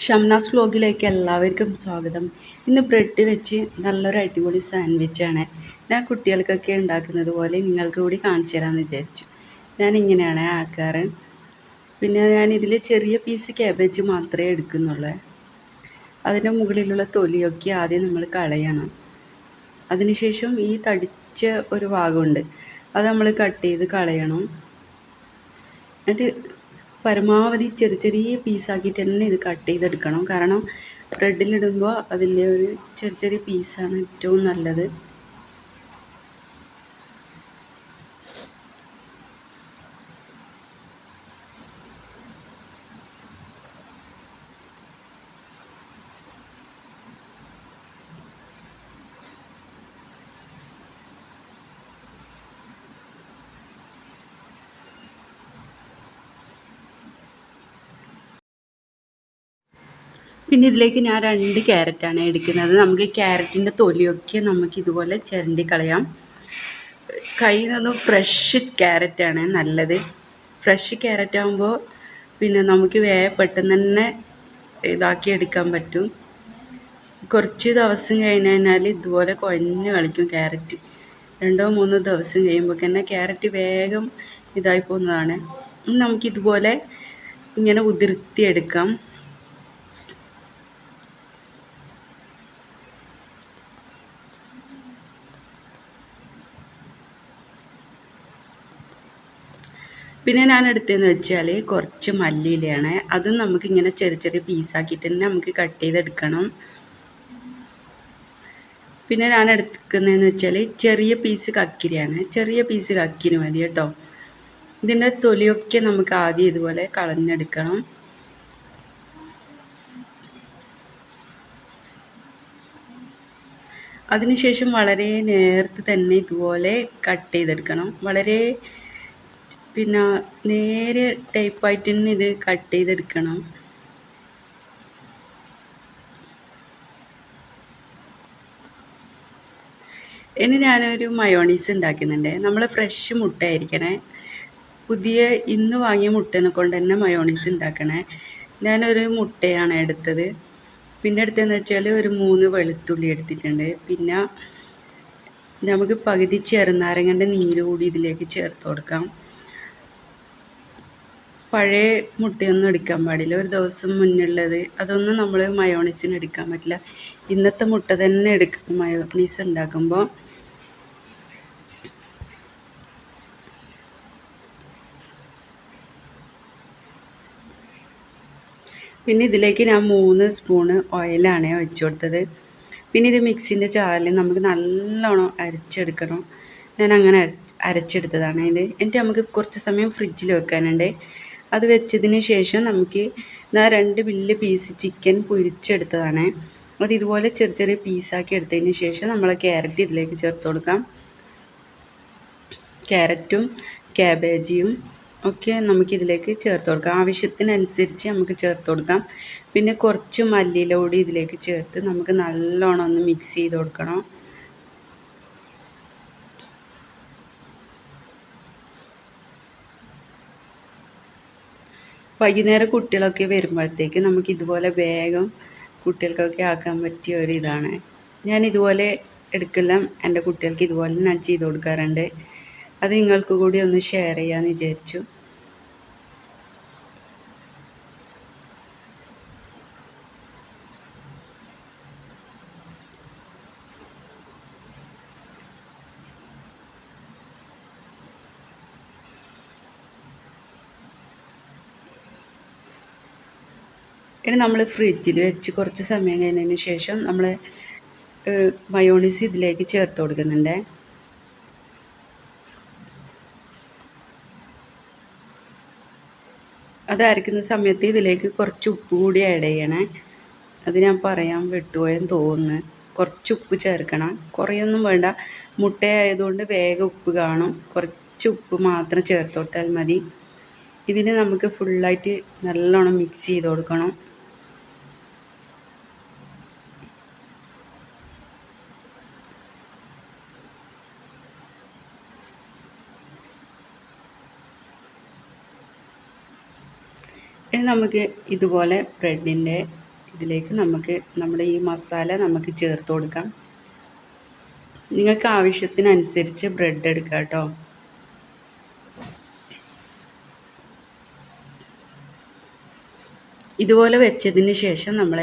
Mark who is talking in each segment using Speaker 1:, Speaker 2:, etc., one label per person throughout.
Speaker 1: ഷംനാസ് വ്ലോഗിലേക്ക് എല്ലാവർക്കും സ്വാഗതം. ഇന്ന് ബ്രെഡ് വെച്ച് നല്ലൊരു അടിപൊളി സാൻഡ്വിച്ചാണ് ഞാൻ കുട്ടികൾക്കൊക്കെ ഉണ്ടാക്കുന്നത് പോലെ നിങ്ങൾക്ക് കൂടി കാണിച്ചു തരാമെന്ന് വിചാരിച്ചു. ഞാൻ ഇങ്ങനെയാണ് ആക്കാറ്. പിന്നെ ഞാൻ ചെറിയ പീസ് ക്യാബേജ് മാത്രമേ എടുക്കുന്നുള്ളൂ. അതിന്റെ മുകളിലുള്ള തൊലിയൊക്കെ ആദ്യം നമ്മൾ കളയണം. അതിനുശേഷം ഈ തടിച്ച ഒരു ഭാഗമുണ്ട്. അത് നമ്മൾ കട്ട് ചെയ്ത് കളയണം. എന്നിട്ട് പരമാവധി ചെറിയ ചെറിയ പീസാക്കിയിട്ട് തന്നെ ഇത് കട്ട് ചെയ്തെടുക്കണം. കാരണം ബ്രെഡിലിടുമ്പോൾ അതിന്റെ ഒരു ചെറിയ ചെറിയ പീസാണ് ഏറ്റവും നല്ലത്. പിന്നെ ഇതിലേക്ക് ഞാൻ രണ്ട് ക്യാരറ്റാണ് എടുക്കുന്നത്. നമുക്ക് ക്യാരറ്റിന്റെ തൊലിയൊക്കെ നമുക്ക് ഇതുപോലെ ചിരണ്ടി കളയാം. കയ്യിൽ നിന്ന് ഫ്രഷ് ക്യാരറ്റാണ് നല്ലത്. ഫ്രഷ് ക്യാരറ്റ് ആകുമ്പോൾ പിന്നെ നമുക്ക് വേ പെട്ടെന്ന് തന്നെ ഇതാക്കി എടുക്കാൻ പറ്റും. കുറച്ച് ദിവസം കഴിഞ്ഞ് കഴിഞ്ഞാൽ ഇതുപോലെ കുഴഞ്ഞ് കളിക്കും ക്യാരറ്റ്. രണ്ടോ മൂന്നോ ദിവസം കഴിയുമ്പോൾ തന്നെ ക്യാരറ്റ് വേഗം ഇതായി പോകുന്നതാണ്. നമുക്കിതുപോലെ ഇങ്ങനെ ഉതിർത്തിയെടുക്കാം. പിന്നെ ഞാൻ എടുത്തതെന്ന് വെച്ചാൽ കുറച്ച് മല്ലിയിലയാണ്. അതും നമുക്കിങ്ങനെ ചെറിയ ചെറിയ പീസാക്കിയിട്ട് തന്നെ നമുക്ക് കട്ട് ചെയ്തെടുക്കണം. പിന്നെ ഞാൻ എടുക്കുന്നതെന്ന് വെച്ചാൽ ചെറിയ പീസ് കക്കിരിയാണ്. ചെറിയ പീസ് കക്കിരി മതി കേട്ടോ. ഇതിന്റെ തൊലിയൊക്കെ നമുക്ക് ആദ്യം ഇതുപോലെ കളഞ്ഞെടുക്കണം. അതിനുശേഷം വളരെ നേരത്തെ തന്നെ ഇതുപോലെ കട്ട് ചെയ്തെടുക്കണം. വളരെ പിന്നെ നേരെ ടൈപ്പായിട്ട് തന്നെ ഇത് കട്ട് ചെയ്തെടുക്കണം. ഇനി ഞാനൊരു മയോണീസ് ഉണ്ടാക്കുന്നുണ്ട്. നമ്മൾ ഫ്രഷ് മുട്ട ആയിരിക്കണേ പുതിയ ഇന്ന് വാങ്ങിയ മുട്ടനെ കൊണ്ട് തന്നെ മയോണീസ് ഉണ്ടാക്കണേ. ഞാനൊരു മുട്ടയാണ് എടുത്തത്. പിന്നെ എടുത്തതെന്ന് വെച്ചാൽ ഒരു മൂന്ന് വെളുത്തുള്ളി എടുത്തിട്ടുണ്ട്. പിന്നെ നമുക്ക് പകുതി ചെറുനാരങ്ങന്റെ നീര് കൂടി ഇതിലേക്ക് ചേർത്ത് കൊടുക്കാം. പഴയ മുട്ടയൊന്നും എടുക്കാൻ പാടില്ല. ഒരു ദിവസം മുന്നുള്ളത് അതൊന്നും നമ്മൾ മയോണീസിന് എടുക്കാൻ പറ്റില്ല. ഇന്നത്തെ മുട്ട തന്നെ എടുക്കും മയോണീസ് ഉണ്ടാക്കുമ്പോൾ പിന്നെ ഇതിലേക്ക് ഞാൻ മൂന്ന് സ്പൂണ് ഓയിലാണ് ഒഴിച്ചു കൊടുത്തത്. പിന്നെ ഇത് മിക്സിന്റെ ചാറിൽ നമുക്ക് നല്ലോണം അരച്ചെടുക്കണം. ഞാൻ അങ്ങനെ അരച്ചെടുത്തതാണ് ഇത്. എന്നിട്ട് നമുക്ക് കുറച്ച് സമയം ഫ്രിഡ്ജിൽ വെക്കാനുണ്ട്. അത് വെച്ചതിന് ശേഷം നമുക്ക് രണ്ട് വലിയ പീസ് ചിക്കൻ പൊരിച്ചെടുത്തതാണ്. അത് ഇതുപോലെ ചെറിയ ചെറിയ പീസാക്കി എടുത്തതിന് ശേഷം നമ്മൾ ക്യാരറ്റ് ഇതിലേക്ക് ചേർത്ത് കൊടുക്കാം. ക്യാരറ്റും ക്യാബേജിയും ഒക്കെ നമുക്കിതിലേക്ക് ചേർത്ത് കൊടുക്കാം. ആവശ്യത്തിനനുസരിച്ച് നമുക്ക് ചേർത്ത് കൊടുക്കാം. പിന്നെ കുറച്ച് മല്ലിയില കൂടി ഇതിലേക്ക് ചേർത്ത് നമുക്ക് നല്ലോണം ഒന്ന് മിക്സ് ചെയ്ത് കൊടുക്കണം. വൈകുന്നേരം കുട്ടികളൊക്കെ വരുമ്പോഴത്തേക്ക് നമുക്ക് ഇതുപോലെ വേഗം കുട്ടികൾക്കൊക്കെ ആക്കാൻ പറ്റിയ ഒരു ഇതാണ്. ഞാൻ ഇതുപോലെ എടുക്കെല്ലാം എന്റെ കുട്ടികൾക്ക് ഇതുപോലെ ഞാൻ ചെയ്ത് കൊടുക്കാറുണ്ട്. അത് നിങ്ങൾക്ക് കൂടി ഒന്ന് ഷെയർ ചെയ്യാമെന്ന് വിചാരിച്ചു. ഇനി നമ്മൾ ഫ്രിഡ്ജിൽ വെച്ച് കുറച്ച് സമയം കഴിഞ്ഞതിന് ശേഷം നമ്മൾ മയോണീസ് ഇതിലേക്ക് ചേർത്ത് കൊടുക്കുന്നുണ്ട്. അത് അരയ്ക്കുന്ന സമയത്ത് ഇതിലേക്ക് കുറച്ച് ഉപ്പ് കൂടി ആഡ് ചെയ്യണേ. അത് ഞാൻ പറയാൻ വിട്ടുപോയെന്ന് തോന്നുന്നു. കുറച്ച് ഉപ്പ് ചേർക്കണം. കുറേയൊന്നും വേണ്ട. മുട്ടയായതുകൊണ്ട് വേഗം ഉപ്പ് കാണും. കുറച്ച് ഉപ്പ് മാത്രം ചേർത്ത് കൊടുത്താൽ മതി. ഇതിന് നമുക്ക് ഫുള്ളായിട്ട് നല്ലോണം മിക്സ് ചെയ്ത് കൊടുക്കണം. നമുക്ക് ഇതുപോലെ ബ്രെഡിന്റെ ഇതിലേക്ക് നമുക്ക് നമ്മുടെ ഈ മസാല നമുക്ക് ചേർത്ത് കൊടുക്കാം. നിങ്ങൾക്ക് ആവശ്യത്തിനനുസരിച്ച് ബ്രെഡ് എടുക്കാം കേട്ടോ. ഇതുപോലെ വെച്ചതിന് ശേഷം നമ്മൾ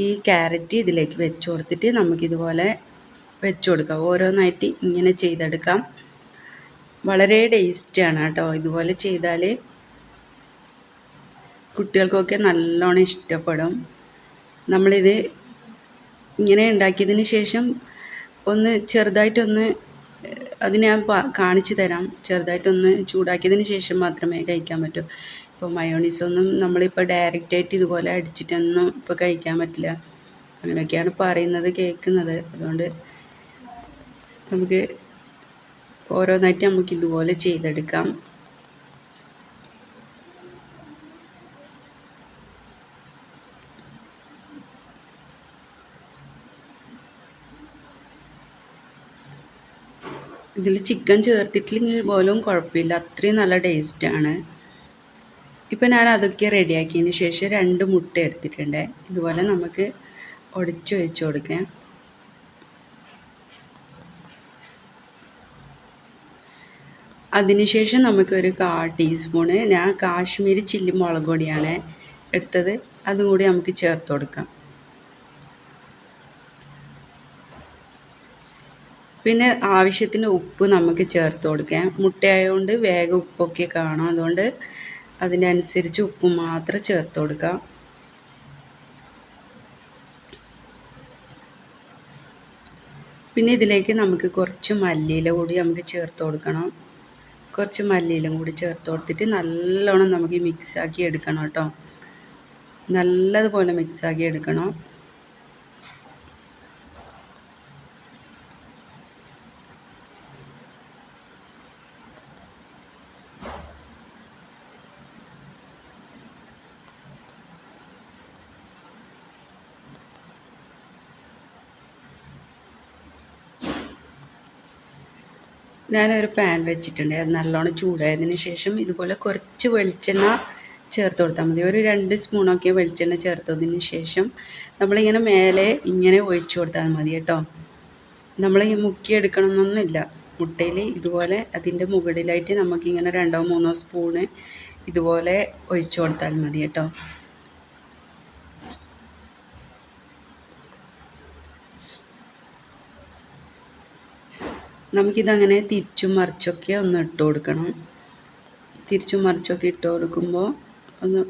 Speaker 1: ഈ ക്യാരറ്റ് ഇതിലേക്ക് വെച്ച് കൊടുത്തിട്ട് നമുക്കിതുപോലെ വെച്ച് കൊടുക്കാം. ഓരോന്നായിട്ട് ഇങ്ങനെ ചെയ്തെടുക്കാം. വളരെ ടേസ്റ്റിയാണ് കേട്ടോ. ഇതുപോലെ ചെയ്താൽ കുട്ടികൾക്കൊക്കെ നല്ലോണം ഇഷ്ടപ്പെടും. നമ്മളിത് ഇങ്ങനെ ഉണ്ടാക്കിയതിന് ശേഷം ഒന്ന് ചെറുതായിട്ടൊന്ന് അത് ഞാൻ കാണിച്ചു തരാം. ചെറുതായിട്ടൊന്ന് ചൂടാക്കിയതിന് ശേഷം മാത്രമേ കഴിക്കാൻ പറ്റൂ. ഇപ്പോൾ മയോണീസൊന്നും നമ്മളിപ്പോൾ ഡയറക്റ്റായിട്ട് ഇതുപോലെ അടിച്ചിട്ടൊന്നും ഇപ്പോൾ കഴിക്കാൻ പറ്റില്ല. അങ്ങനെയൊക്കെയാണ് പറയുന്നത് കേൾക്കുന്നത്. അതുകൊണ്ട് നമുക്ക് ഓരോന്നായിട്ട് നമുക്ക് ഇതുപോലെ ചെയ്തെടുക്കാം. ഇതിൽ ചിക്കൻ ചേർത്തിട്ടില്ലെങ്കിൽ പോലും കുഴപ്പമില്ല. അത്രയും നല്ല ടേസ്റ്റാണ് ഇപ്പം ഞാൻ അതൊക്കെ റെഡിയാക്കിയതിന് ശേഷം രണ്ട് മുട്ട എടുത്തിട്ടുണ്ട്. ഇതുപോലെ നമുക്ക് ഉടച്ചു വെച്ച് കൊടുക്കാം. അതിനുശേഷം നമുക്കൊരു കാ ടീസ്പൂണ് ഞാൻ കാശ്മീരി ചില്ലി മുളക് പൊടിയാണ് എടുത്തത്. അതും കൂടി നമുക്ക് ചേർത്ത് കൊടുക്കാം. പിന്നെ ആവശ്യത്തിന് ഉപ്പ് നമുക്ക് ചേർത്ത് കൊടുക്കാം. മുട്ടയായതുകൊണ്ട് വേഗം ഉപ്പൊക്കെ കാണാം. അതുകൊണ്ട് അതിനനുസരിച്ച് ഉപ്പ് മാത്രം ചേർത്ത് കൊടുക്കാം. പിന്നെ ഇതിലേക്ക് നമുക്ക് കുറച്ച് മല്ലിയില കൂടി നമുക്ക് ചേർത്ത് കൊടുക്കണം. കുറച്ച് മല്ലിയിലും കൂടി ചേർത്ത് കൊടുത്തിട്ട് നല്ലോണം നമുക്ക് മിക്സാക്കി എടുക്കണം കേട്ടോ. നല്ലതുപോലെ മിക്സാക്കി എടുക്കണം. ഞാനൊരു പാൻ വെച്ചിട്ടുണ്ട്. അത് നല്ലോണം ചൂടായതിന് ശേഷം ഇതുപോലെ കുറച്ച് വെളിച്ചെണ്ണ ചേർത്ത് കൊടുത്താൽ മതി. ഒരു രണ്ട് സ്പൂണൊക്കെ വെളിച്ചെണ്ണ ചേർത്തതിന് ശേഷം നമ്മളിങ്ങനെ മേലെ ഇങ്ങനെ ഒഴിച്ചു കൊടുത്താൽ മതി കേട്ടോ. നമ്മൾ മുക്കിയെടുക്കണം എന്നൊന്നുമില്ല മുട്ടയിൽ ഇതുപോലെ അതിന്റെ മുകളിലായിട്ട് നമുക്കിങ്ങനെ രണ്ടോ മൂന്നോ സ്പൂണ് ഇതുപോലെ ഒഴിച്ചു കൊടുത്താൽ മതി കേട്ടോ. നമുക്കിതങ്ങനെ തിരിച്ചും മറിച്ചൊക്കെ ഒന്ന് ഇട്ട് കൊടുക്കണം. തിരിച്ചും മറിച്ചൊക്കെ ഇട്ട് കൊടുക്കുമ്പോൾ ഒന്ന്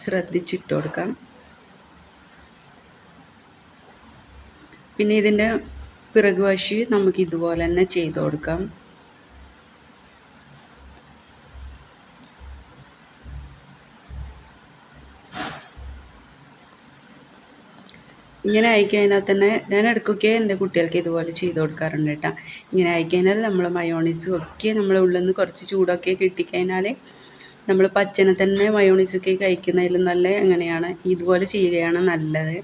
Speaker 1: ശ്രദ്ധിച്ചിട്ട് കൊടുക്കാം. പിന്നെ ഇതിന്റെ പിറകുവശി നമുക്ക് ഇതുപോലെ തന്നെ ചെയ്ത് കൊടുക്കാം. ഇങ്ങനെ ആയിക്കഴിഞ്ഞാൽ തന്നെ ഞാൻ ഇടയ്ക്കൊക്കെ എന്റെ കുട്ടികൾക്ക് ഇതുപോലെ ചെയ്ത് കൊടുക്കാറുണ്ട് കേട്ടോ. ഇങ്ങനെ ആയിക്കഴിഞ്ഞാൽ നമ്മൾ മയോണീസും ഒക്കെ നമ്മൾ ഉള്ളിൽ നിന്ന് കുറച്ച് ചൂടൊക്കെ കിട്ടിക്കഴിഞ്ഞാൽ നമ്മൾ പച്ചനെ തന്നെ മയോണീസൊക്കെ കഴിക്കുന്നതിലും നല്ല അങ്ങനെയാണ്. ഇതുപോലെ ചെയ്യുകയാണ് നല്ലത്.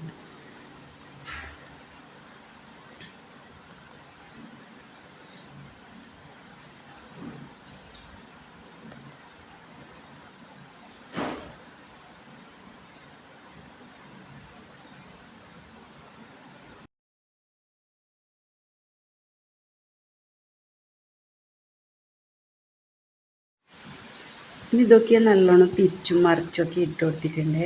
Speaker 1: ഇനി ഇതൊക്കെ നല്ലോണം തിരിച്ചും മറിച്ചൊക്കെ ഇട്ട് കൊടുത്തിട്ടുണ്ട്.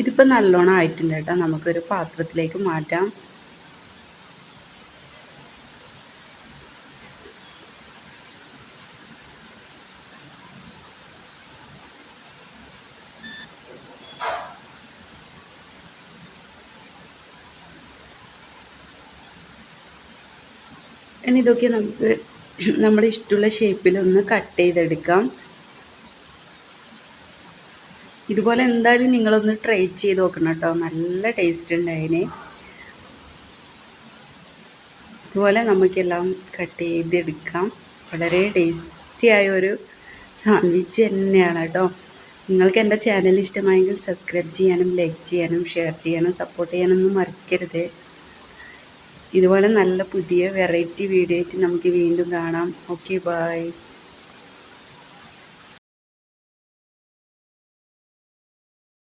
Speaker 1: ഇതിപ്പോൾ നല്ലോണം ആയിട്ടുണ്ട് കേട്ടോ. നമുക്കൊരു പാത്രത്തിലേക്ക് മാറ്റാം. ഇനി ഇതൊക്കെ നമുക്ക് നമ്മുടെ ഇഷ്ടമുള്ള ഷേപ്പിലൊന്ന് കട്ട് ചെയ്തെടുക്കാം. ഇതുപോലെ എന്തായാലും നിങ്ങളൊന്ന് ട്രൈ ചെയ്ത് നോക്കണം കേട്ടോ. നല്ല ടേസ്റ്റ് ഉണ്ട് അതിന് ഇതുപോലെ നമുക്കെല്ലാം കട്ട് ചെയ്തെടുക്കാം. വളരെ ടേസ്റ്റി ആയ ഒരു സാൻഡ്വിച്ച് തന്നെയാണ് കേട്ടോ. നിങ്ങൾക്ക് എന്റെ ചാനൽ ഇഷ്ടമായെങ്കിൽ സബ്സ്ക്രൈബ് ചെയ്യാനും ലൈക്ക് ചെയ്യാനും ഷെയർ ചെയ്യാനും സപ്പോർട്ട് ചെയ്യാനൊന്നും മറക്കരുത്. ഇതുപോലെ നല്ല പുതിയ വെറൈറ്റി വീഡിയോ ആയിട്ട് നമുക്ക് വീണ്ടും കാണാം. Okay bye